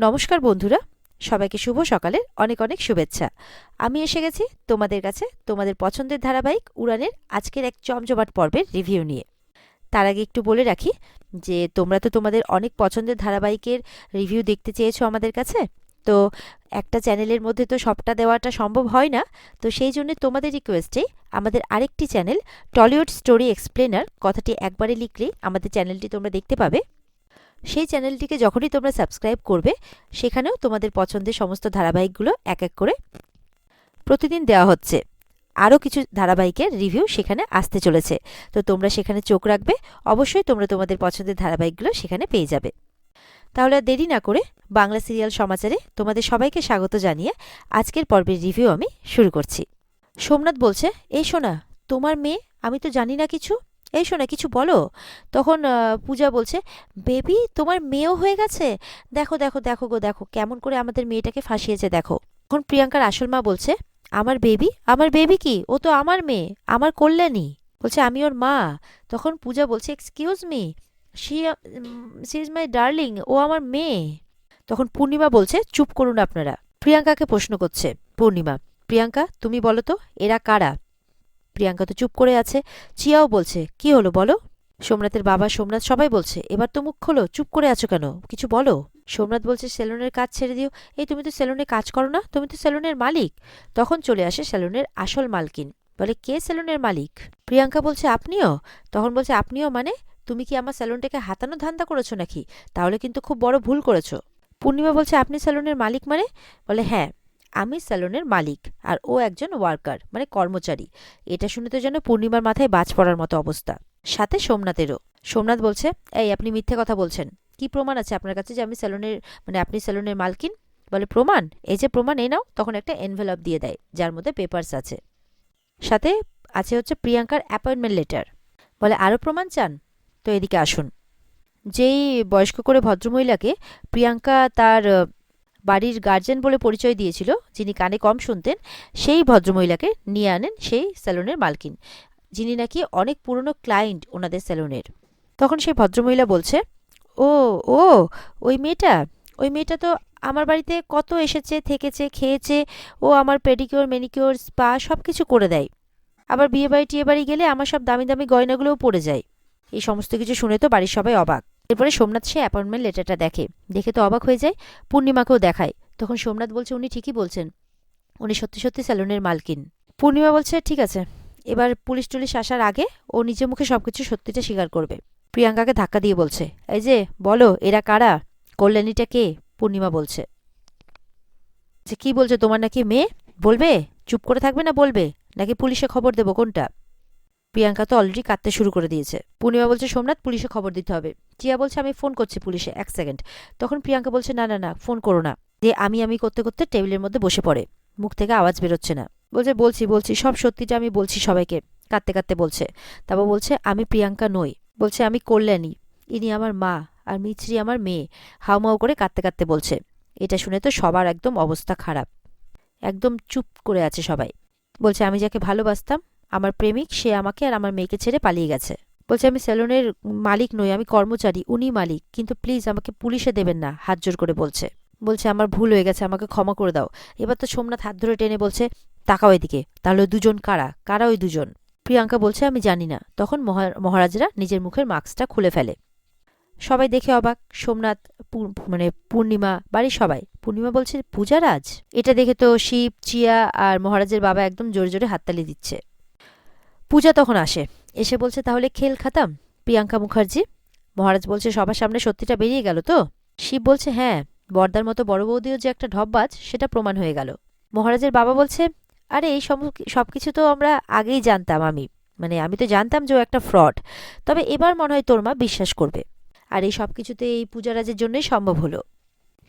নমস্কার বন্ধুরা, সবাইকে শুভ সকালের অনেক অনেক শুভেচ্ছা। আমি এসে গেছি তোমাদের কাছে তোমাদের পছন্দের ধারাবাহিক উড়ানের আজকের এক জমজমাট পর্বের রিভিউ নিয়ে। তার আগে একটু বলে রাখি যে, তোমরা তো তোমাদের অনেক পছন্দের ধারাবাহিকের রিভিউ দেখতে চেয়েছো আমাদের কাছে, তো একটা চ্যানেলের মধ্যে তো সবটা দেওয়াটা সম্ভব হয় না, তো সেই জন্য তোমাদের রিকোয়েস্টে আমাদের আরেকটি চ্যানেল টলিউড স্টোরি এক্সপ্লেনার কথাটি একবারে লিখলেই আমাদের চ্যানেলটি তোমরা দেখতে পাবে। সেই চ্যানেলটিকে যখনই তোমরা সাবস্ক্রাইব করবে, সেখানেও তোমাদের পছন্দের সমস্ত ধারাবাহিকগুলো এক এক করে প্রতিদিন দেওয়া হচ্ছে। আরও কিছু ধারাবাহিকের রিভিউ সেখানে আসতে চলেছে। তো তোমরা সেখানে চোখ রাখবে, অবশ্যই তোমরা তোমাদের পছন্দের ধারাবাহিকগুলো সেখানে পেয়ে যাবে। তাহলে আর দেরি না করে বাংলা সিরিয়াল সমাচারে তোমাদের সবাইকে স্বাগত জানিয়ে আজকের পর্বের রিভিউ আমি শুরু করছি। সোমনাথ বলছে, এই শোনা তোমার মেয়ে, আমি তো জানি না কিছু এই শোনা, কিছু বলো। তখন পূজা বলছে, বেবি, তোমার মেয়েও হয়ে গেছে? দেখো দেখো দেখো গো, দেখো, কেমন করে আমাদের মেয়েটাকে ফাঁসিয়েছে, দেখো। তখন প্রিয়াঙ্কার আসল মা বলছে, আমার বেবি? আমার বেবি কি? ও তো আমার মেয়ে, আমার কল্যাণী। বলছে, আমি ওর মা। তখন পূজা বলছে excuse me she she is my darling ও আমার মেয়ে। তখন পূর্ণিমা বলছে, চুপ করুন আপনারা। প্রিয়াঙ্কাকে প্রশ্ন করছে, পূর্ণিমা, প্রিয়াঙ্কা, তুমি বলো তো, এরা কারা? প্রিয়াঙ্কা তো চুপ করে আছে। চিয়াও বলছে, কি হলো বলো? সোমনাথের বাবা সোমনাথ সবাই বলছে, এবার তো মুখ খোলো, চুপ করে আছো কেন? কিছু বলো? সোমনাথ বলছে, সেলুনের কাজ ছেড়ে দিও। এই তুমি তো সেলুনে কাজ করো না, তুমি তো সেলুনের মালিক। তখন চলে আসে সেলুনের আসল মালকিন। বলে, কে সেলুনের মালিক? প্রিয়াঙ্কা বলছে, আপনিও? তখন বলছে, আপনিও মানে? তুমি কি আমার সেলুনটাকে হাতানো ধান্দা করেছ নাকি? তাহলে কিন্তু খুব বড় ভুল করেছ। পূর্ণিমা বলছে, আপনি সেলুনের মালিক মানে? বলে হ্যাঁ। আমি সেলুনের মালিক আর ও একজন ওয়ার্কার মানে কর্মচারী। এটা শুনে তো যেন পূর্ণিমার মাথায় বাজ পড়ার মতো অবস্থা। সাথে সোমনাথেরও। সোমনাথ বলছে, এই, আপনি মিথ্যে কথা বলছেন। কি প্রমাণ আছে আপনার কাছে যে আমি সেলুনের মানে আপনি সেলুনের মালকিন? বলে, প্রমাণ? এই যে প্রমাণ, এই নাও। তখন একটা এনভেলপ দিয়ে দেয়, যার মধ্যে পেপারস আছে। সাথে আছে হচ্ছে প্রিয়াঙ্কার অ্যাপয়েন্টমেন্ট লেটার বলে আরও প্রমাণ চান? তো এদিকে আসুন। যেই বয়স্ক করে ভদ্রমহিলাকে প্রিয়াঙ্কা তার বাড়ির গার্জেন বলে পরিচয় দিয়েছিল, যিনি কানে কম শুনতেন, সেই ভদ্রমহিলাকে নিয়ে আনেন সেই সেলুনের মালকিন, যিনি নাকি অনেক পুরনো ক্লায়েন্ট ওনাদের সেলুনের তখন সেই ভদ্রমহিলা বলছে, ও ও, ওই মেয়েটা ওই মেয়েটা তো আমার বাড়িতে কত এসেছে, থেকেছে, খেয়েছে, ও আমার পেডিকিওর, মেনিকিওর, স্পা সব কিছু করে দেয়। আবার বিয়ে বাড়ি টিয়ে বাড়ি গেলে আমার সব দামি দামি গয়নাগুলোও পড়ে যায়। এই সমস্ত কিছু শুনে তো বাড়ির সবাই অবাক। এরপরে সোমনাথ সে অ্যাপয়েন্টমেন্ট লেটারটা দেখে। দেখে তো অবাক হয়ে যায়, পূর্ণিমাকেও দেখায়। তখন সোমনাথ বলছে, উনি ঠিকই বলছেন। উনি সত্যি সত্যি স্যালুনের মালকিন। পূর্ণিমা বলছে, ঠিক আছে। এবার পুলিশ টুলিশ আসার আগে ও নিজের মুখে সবকিছু সত্যিটা স্বীকার করবে। প্রিয়াঙ্কাকে ধাক্কা দিয়ে বলছে, এই যে, বলো, এরা কারা? কল্যাণীটা কে? পূর্ণিমা বলছে, যে কি বলছে, তোমার নাকি মেয়ে? বলবে? চুপ করে থাকবে না বলবে? নাকি পুলিশে খবর দেবো কোনটা? প্রিয়াঙ্কা তো অলরেডি কাঁদতে শুরু করে দিয়েছে। পূর্ণিমা বলছে, সোমনাথ, পুলিশে খবর দিতে হবে। চিয়া বলছে, আমি ফোন করছি পুলিশে, এক সেকেন্ড তখন প্রিয়াঙ্কা বলছে, না না না ফোন করো না। যে আমি আমি করতে করতে টেবিলের মধ্যে বসে পড়ে। মুখ থেকে আওয়াজ বেরোচ্ছে না। বলছে, বলছি বলছি, সব সত্যিটা আমি বলছি সবাইকে। কাঁদতে কাঁদতে বলছে। তারপর বলছে, আমি প্রিয়াঙ্কা নই। বলছে, আমি কল্যাণী। ইনি আমার মা আর মিছরি আমার মেয়ে। হাউমাউ করে কাঁদতে কাঁদতে বলছে। এটা শুনে তো সবার একদম অবস্থা খারাপ। একদম চুপ করে আছে সবাই। বলছে, আমি যাকে ভালোবাসতাম, আমার প্রেমিক, সে আমাকে আর আমার মেয়েকে ছেড়ে পালিয়ে গেছে। বলছে, আমি সেলুনের মালিক নই, আমি কর্মচারী, উনি মালিক। কিন্তু প্লিজ আমাকে পুলিশে দেবেন না। হাত জোর করে বলছে। বলছে, আমার ভুল হয়ে গেছে, আমাকে ক্ষমা করে দাও। এবার তো সোমনাথ হাত ধরে টেনে বলছে, তাকাও এদিকে, তাহলে দুজন কারা? কারা ওই দুজন? প্রিয়াঙ্কা বলছে, আমি জানি না। তখন মহা- মহারাজরা নিজের মুখের মাস্কটা খুলে ফেলে। সবাই দেখে অবাক, সোমনাথ মানে পূর্ণিমা, বাড়ির সবাই। পূর্ণিমা বলছে, পূজারাজ? এটা দেখে তো শিব, চিয়া আর মহারাজের বাবা একদম জোরে জোরে হাততালি দিচ্ছে। পূজা তখন আসে। এসে বলছে, তাহলে খেল খাতাম? প্রিয়াঙ্কা মুখার্জি। মহারাজ বলছে, সবার সামনে সত্যিটা বেরিয়ে গেল তো? শিব বলছে হ্যাঁ বর্দার মতো বড় বৌদিও যে একটা ঢপবাজ সেটা প্রমাণ হয়ে গেল। মহারাজের বাবা বলছে, আরে, এই সব কিছু তো আমরা আগেই জানতাম আমি। মানে আমি তো জানতাম যে ও একটা ফ্রড। তবে এবার মনে হয় তোর মা বিশ্বাস করবে। আর এই সব কিছুতে এই পূজারাজের জন্যই সম্ভব হলো।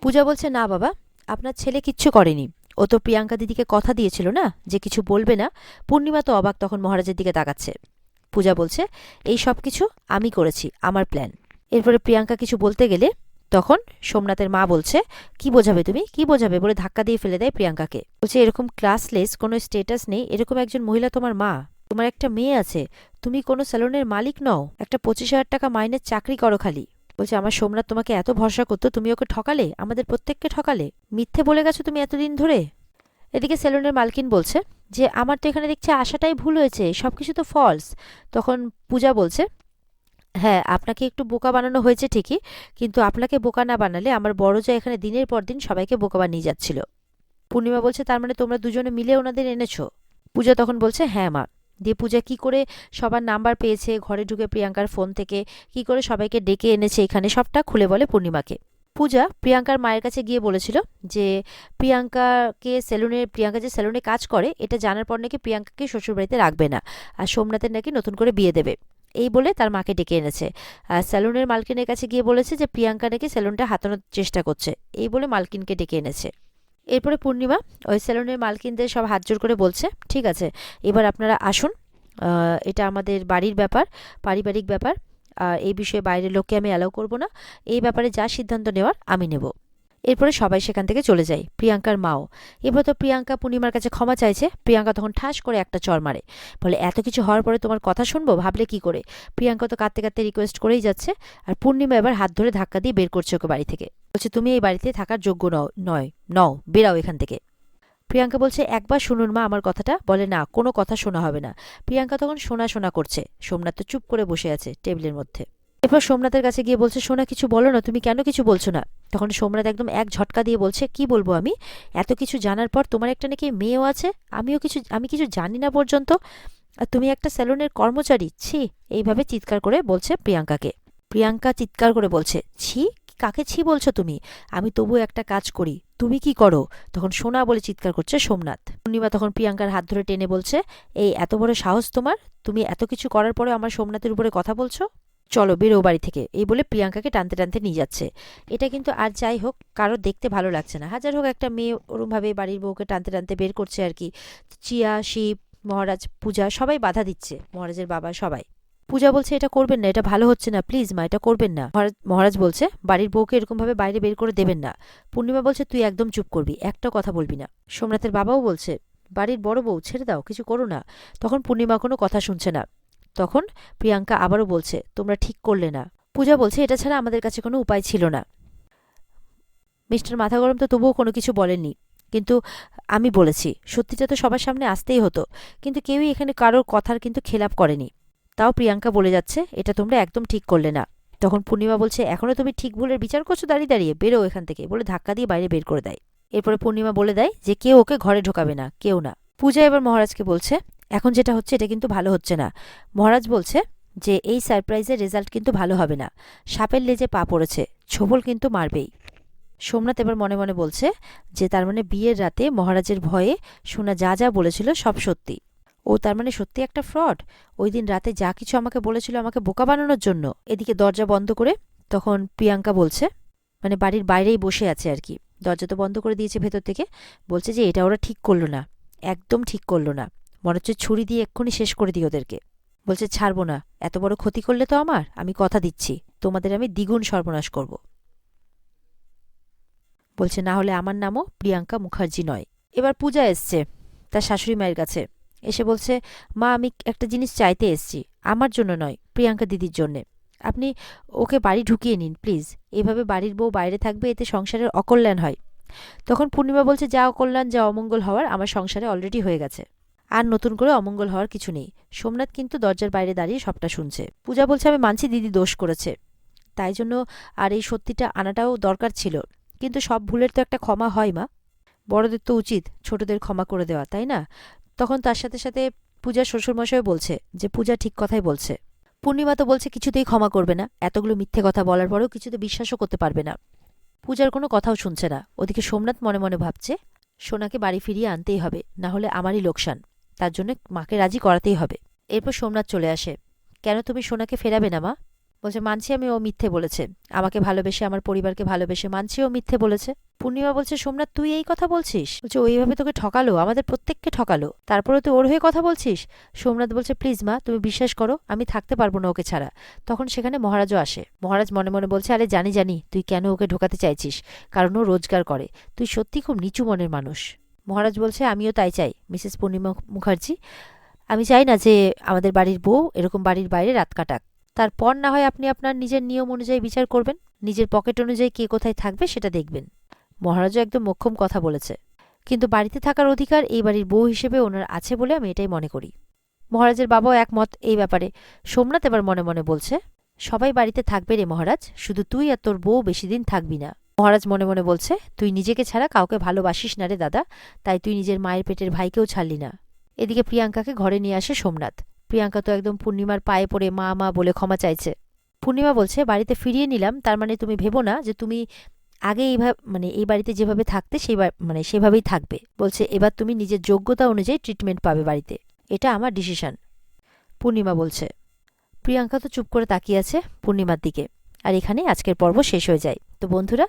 পূজা বলছে, না বাবা, আপনার ছেলে কিচ্ছু করেনি। ও তো প্রিয়াঙ্কা দিদিকে কথা দিয়েছিল না যে কিছু বলবে না? পূর্ণিমা তো অবাক তখন মহারাজের দিকে তাকাচ্ছে। পূজা বলছে, এই সব কিছু আমি করেছি, আমার প্ল্যান এরপরে প্রিয়াঙ্কা কিছু বলতে গেলে তখন সোমনাথের মা বলছে, কি বোঝাবে তুমি? কি বোঝাবে? বলে ধাক্কা দিয়ে ফেলে দেয় প্রিয়াঙ্কাকে। বলছে, এরকম ক্লাসলেস কোনো স্টেটাস নেই, এরকম একজন মহিলা তোমার মা। তোমার একটা মেয়ে আছে, তুমি কোনো স্যালুনের মালিক নও, একটা পঁচিশ হাজার টাকা মাইনের চাকরি করো খালি। বলছে, আমার সোমনাথ তোমাকে এত ভরসা করতো, তুমি ওকে ঠকালে? আমাদের প্রত্যেককে ঠকালে? মিথ্যে বলে গেছো তুমি এতদিন ধরে? এদিকে সেলুনের মালকিন বলছে যে, আমার তো এখানে দেখছি আশাটাই ভুল হয়েছে সব কিছু তো ফলস তখন পূজা বলছে হ্যাঁ আপনাকে একটু বোকা বানানো হয়েছে ঠিকই, কিন্তু আপনাকে বোকা না বানালে আমার বড় যা এখানে দিনের পর দিন সবাইকে বোকা বানিয়ে যাচ্ছিল। পূর্ণিমা বলছে, তার মানে তোমরা দুজনে মিলে ওনাদের এনেছো? পূজা তখন বলছে হ্যাঁ মা। দিয়ে পূজা কি করে সবার নাম্বার পেয়েছে, ঘরে ঢুকে প্রিয়াঙ্কার ফোন থেকে কি করে সবাইকে ডেকে এনেছে, এখানে সবটা খুলে বলে পূর্ণিমাকে। পূজা প্রিয়াঙ্কার মায়ের কাছে গিয়ে বলেছিল যে, প্রিয়াঙ্কাকে সেলুনে, প্রিয়াঙ্কা যে সেলুনে কাজ করে, এটা জানার পর নাকি প্রিয়াঙ্কাকে শ্বশুরবাড়িতে রাখবে না। আর সোমনাথের নাকি নতুন করে বিয়ে দেবে। এই বলে তার মাকে ডেকে এনেছে। আর সেলুনের মালকিনের কাছে গিয়ে বলেছে যে, প্রিয়াঙ্কা নাকি সেলুনটা হাতানোর চেষ্টা করছে। এই বলে মালকিনকে ডেকে এনেছে। এরপরে পূর্ণিমা, ওই সেলুনের মালকিনদের সব হাত জোর করে বলছে, ঠিক আছে, এবার আপনারা আসুন এটা আমাদের বাড়ির ব্যাপার, পারিবারিক ব্যাপার এই বিষয়ে বাইরের লোককে আমি অ্যালাউ করব না, এই ব্যাপারে যা সিদ্ধান্ত নেওয়ার আমি নেব। এরপরে সবাই সেখান থেকে চলে যায়, প্রিয়াঙ্কার মাও। এবার তো প্রিয়াঙ্কা পূর্ণিমার কাছে ক্ষমা চাইছে, প্রিয়াঙ্কা তখন ঠাস করে একটা চর মারে, বলে, এত কিছু হওয়ার পরে তোমার কথা শুনব? ভাবলে কি করে? প্রিয়াঙ্কা তো কাঁদতে কাঁদতে রিকোয়েস্ট করেই যাচ্ছে, আর পূর্ণিমা এবার হাত ধরে ধাক্কা দিয়ে বের করছে ওকে বাড়ি থেকে। বলছে, তুমি এই বাড়িতে থাকার যোগ্য নও, নয়, নও, বেরাও এখান থেকে। প্রিয়াঙ্কা বলছে, একবার শুনুন মা আমার কথাটা। বলে, না, কোনো কথা শোনা হবে না। প্রিয়াঙ্কা তখন শোনা শোনা করছে। সোমনাথ তো চুপ করে বসে আছে টেবিলের মধ্যে। এরপর সোমনাথের কাছে গিয়ে বলছে, সোনা, কিছু বলো না, তুমি কেন কিছু বলছো না? তখন সোমনাথ একদম এক ঝটকা দিয়ে বলছে, কি বলব আমি? এত কিছু জানার পর তোমার একটা নাকি মেয়েও আছে? আমিও কিছু, আমি কিছু জানি না পর্যন্ত। আর তুমি একটা স্যালুনের কর্মচারী, ছি! এইভাবে চিৎকার করে বলছে প্রিয়াঙ্কাকে। প্রিয়াঙ্কা চিৎকার করে বলছে, ছি কাকে ছি বলছো তুমি? আমি তবু একটা কাজ করি। তুমি কি করো? তখন সোনা বলে চিৎকার করছে সোমনাথ। পূর্ণিমা তখন প্রিয়াঙ্কার হাত ধরে টেনে বলছে, এই, এত বড় সাহস তোমার? তুমি এত কিছু করার পরে আমার সোমনাথের উপরে কথা বলছো? চলো, বেরো বাড়ি থেকে। এই বলে প্রিয়াঙ্কাকে টানতে টানতে নিয়ে যাচ্ছে। এটা কিন্তু আর যাই হোক, কারও দেখতে ভালো লাগছে না। হাজার হোক একটা মেয়ে ওরমভাবে বাড়ির বউকে টানতে টানতে বের করছে আর কি। চিয়া, শিব, মহারাজ, পূজা সবাই বাধা দিচ্ছে, মহারাজের বাবা সবাই। পূজা বলছে, এটা করবেন না, এটা ভালো হচ্ছে না, প্লিজ মা, এটা করবেন না। মহারাজ বলছে, বাড়ির বউকে এরকমভাবে বাইরে বের করে দেবেন না। পূর্ণিমা বলছে, তুই একদম চুপ করবি, একটা কথা বলবি না। সোমনাথের বাবাও বলছে, বাড়ির বড় বউ ছেড়ে দাও, কিছু করো না। তখন পূর্ণিমা কোনো কথা শুনছে না। তখন প্রিয়াঙ্কা আবারও বলছে, তোমরা ঠিক করলে না। পূজা বলছে, এটা ছাড়া আমাদের কাছে কোনো উপায় ছিল না। মিস্টার মাথা গরম তো তবুও কোনো কিছু বলেননি। কিন্তু আমি বলেছি, সত্যিটা তো সবার সামনে আসতেই হতো। কিন্তু কেউই এখানে কারোর কথার কিন্তু খেলাপ করেনি। তাও প্রিয়াঙ্কা বলে যাচ্ছে, এটা তোমরা একদম ঠিক করলে না। তখন পূর্ণিমা বলছে এখনও তুমি ঠিক ভুলের বিচার করছ, দাঁড়িয়ে দাঁড়িয়ে, বেরো এখান থেকে, বলে ধাক্কা দিয়ে বাইরে বের করে দেয়। এরপরে পূর্ণিমা বলে দেয় যে, কেউ ওকে ঘরে ঢোকাবে না, কেউ না। পূজা এবার মহারাজকে বলছে, এখন যেটা হচ্ছে, এটা কিন্তু ভালো হচ্ছে না। মহারাজ বলছে যে, এই সারপ্রাইজের রেজাল্ট কিন্তু ভালো হবে না। সাপের লেজে পা পড়েছে, ছোবল কিন্তু মারবেই। সোমনাথ এবার মনে মনে বলছে যে, তার মানে বিয়ের রাতে মহারাজের ভয়ে সোনা যা যা বলেছিল সব সত্যি। ও তার মানে সত্যি একটা ফ্রড? ওই দিন রাতে যা কিছু আমাকে বলেছিল আমাকে বোকা বানানোর জন্য। এদিকে দরজা বন্ধ করে তখন প্রিয়াঙ্কা বলছে মানে বাড়ির বাইরেই বসে আছে আর কি। দরজা তো বন্ধ করে দিয়েছে ভেতর থেকে। বলছে যে এটা ওরা ঠিক করল না, একদম ঠিক করল না। মনে হচ্ছে ছুরি দিয়ে এক্ষুনি শেষ করে দিই ওদেরকে। বলছে, ছাড়বো না, এত বড় ক্ষতি করলে তো আমার, আমি কথা দিচ্ছি। তোমাদের আমি দ্বিগুণ সর্বনাশ করব। বলছে, না হলে আমার নামও প্রিয়াঙ্কা মুখার্জি নয়। এবার পূজা এসছে, তার শাশুড়ি মায়ের কাছে। এসে বলছে, মা, আমি একটা জিনিস চাইতে এসছি, আমার জন্য নয়, প্রিয়াঙ্কা দিদির জন্যে। আপনি ওকে বাড়ি ঢুকিয়ে নিন, প্লিজ। এভাবে বাড়ির বউ বাইরে থাকবে, এতে সংসারের অকল্যাণ হয়। তখন পূর্ণিমা বলছে, যা অকল্যাণ, যা অমঙ্গল হওয়ার, আমার সংসারে অলরেডি হয়ে গেছে। আর নতুন করে অমঙ্গল হওয়ার কিছু নেই। সোমনাথ কিন্তু দরজার বাইরে দাঁড়িয়ে সবটা শুনছে। পূজা বলছে, আমি মানছি দিদি দোষ করেছে। তাই জন্য আর এই সত্যিটা আনাটাও দরকার ছিল। কিন্তু সব ভুলের তো একটা ক্ষমা হয়, মা। বড়দের তো উচিত ছোটদের ক্ষমা করে দেওয়া, তাই না? তখন তার সাথে সাথে পূজার শ্বশুরমশাই বলছে যে, পূজা ঠিক কথাই বলছে। পূর্ণিমা তো বলছে কিছুতেই ক্ষমা করবে না। এতগুলো মিথ্যে কথা বলার পরেও কিছুতে বিশ্বাসও করতে পারবে না। পূজার কোনো কথাও শুনছে না। ওদিকে সোমনাথ মনে মনে ভাবছে, সোনাকে বাড়ি ফিরিয়ে আনতেই হবে, না হলে আমারই লোকসান। তার জন্য মাকে রাজি করাতেই হবে। এরপর সোমনাথ চলে আসে। কেন তুমি সোনাকে ফেরাবে না, মা? বলছে, মানছি আমি ও মিথ্যে বলেছে। আমাকে ভালোবেসে, আমার পরিবারকে ভালোবেসে মানছি ও মিথ্যে বলেছে। পূর্ণিমা বলছে, সোমনাথ, তুই এই কথা বলছিস? বলছে ওইভাবে তোকে ঠকালো, আমাদের প্রত্যেককে ঠকালো। তারপরে তুই ওর হয়ে কথা বলছিস? সোমনাথ বলছে, প্লিজ মা, তুমি বিশ্বাস করো, আমি থাকতে পারব না ওকে ছাড়া। তখন সেখানে মহারাজও আসে। মহারাজ মনে মনে বলছে, আরে জানি জানি, তুই কেন ওকে ঢোকাতে চাইছিস? কারণ ও রোজগার করে। তুই সত্যি খুব নিচু মনের মানুষ। মহারাজ বলছে, আমিও তাই চাই। মিসেস পূর্ণিমা মুখার্জি, আমি চাই না যে আমাদের বাড়ির বউ এরকম বাড়ির বাইরে রাত কাটাক। তারপর না হয় আপনি আপনার নিজের নিয়ম অনুযায়ী বিচার করবেন, নিজের পকেট অনুযায়ী কে কোথায় থাকবে সেটা দেখবেন। মহারাজও একদম মোক্ষম কথা বলেছে। কিন্তু বাড়িতে থাকার অধিকার এই বাড়ির বউ হিসেবে ওনার আছে বলে আমি এটাই মনে করি। মহারাজের বাবাও একমত এই ব্যাপারে। সোমনাথ এবার মনে মনে বলছে, সবাই বাড়িতে থাকবে রে মহারাজ, শুধু তুই আর তোর বউ বেশি দিন থাকবি না। মহারাজ মনে মনে বলছে, তুই নিজেকে ছাড়া কাউকে ভালোবাসিস না রে দাদা, তাই তুই নিজের মায়ের পেটের ভাইকেও ছাড়লি না। এদিকে প্রিয়াঙ্কাকে ঘরে নিয়ে আসে সোমনাথ। প্রিয়াঙ্কা তো একদম পূর্ণিমার পায়ে পড়ে মা মা বলে ক্ষমা চাইছে। পূর্ণিমা বলছে, বাড়িতে ফিরিয়ে নিলাম, তার মানে তুমি ভেবো না যে তুমি আগে এইভাবে মানে এই বাড়িতে যেভাবে থাকতে সেই মানে সেভাবেই থাকবে। বলছে, এবার তুমি নিজের যোগ্যতা অনুযায়ী ট্রিটমেন্ট পাবে বাড়িতে। এটা আমার ডিসিশন পূর্ণিমা বলছে, প্রিয়াঙ্কা তো চুপ করে তাকিয়ে আছে পূর্ণিমার দিকে, আর এখানেই আজকের পর্ব শেষ হয়ে যায়। তো বন্ধুরা,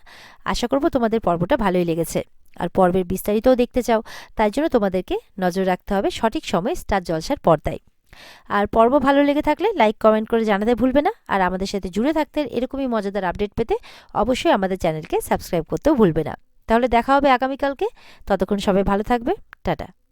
আশা করব তোমাদের পর্বটা ভালোই লেগেছে। আর পর্বের বিস্তারিতও দেখতে চাও, তাই জন্য তোমাদেরকে নজর রাখতে হবে সঠিক সময়ে স্টার জলসার পর্দায়। আর পর্ব ভালো লেগে থাকলে লাইক কমেন্ট করে জানাতে ভুলবে না। আর আমাদের সাথে জুড়ে থাকতে এরকমই মজাদার আপডেট পেতে অবশ্যই আমাদের চ্যানেলকে সাবস্ক্রাইব করতেও ভুলবে না। তাহলে দেখা হবে আগামীকালকে। ততক্ষণ সবাই ভালো থাকবে। টাটা।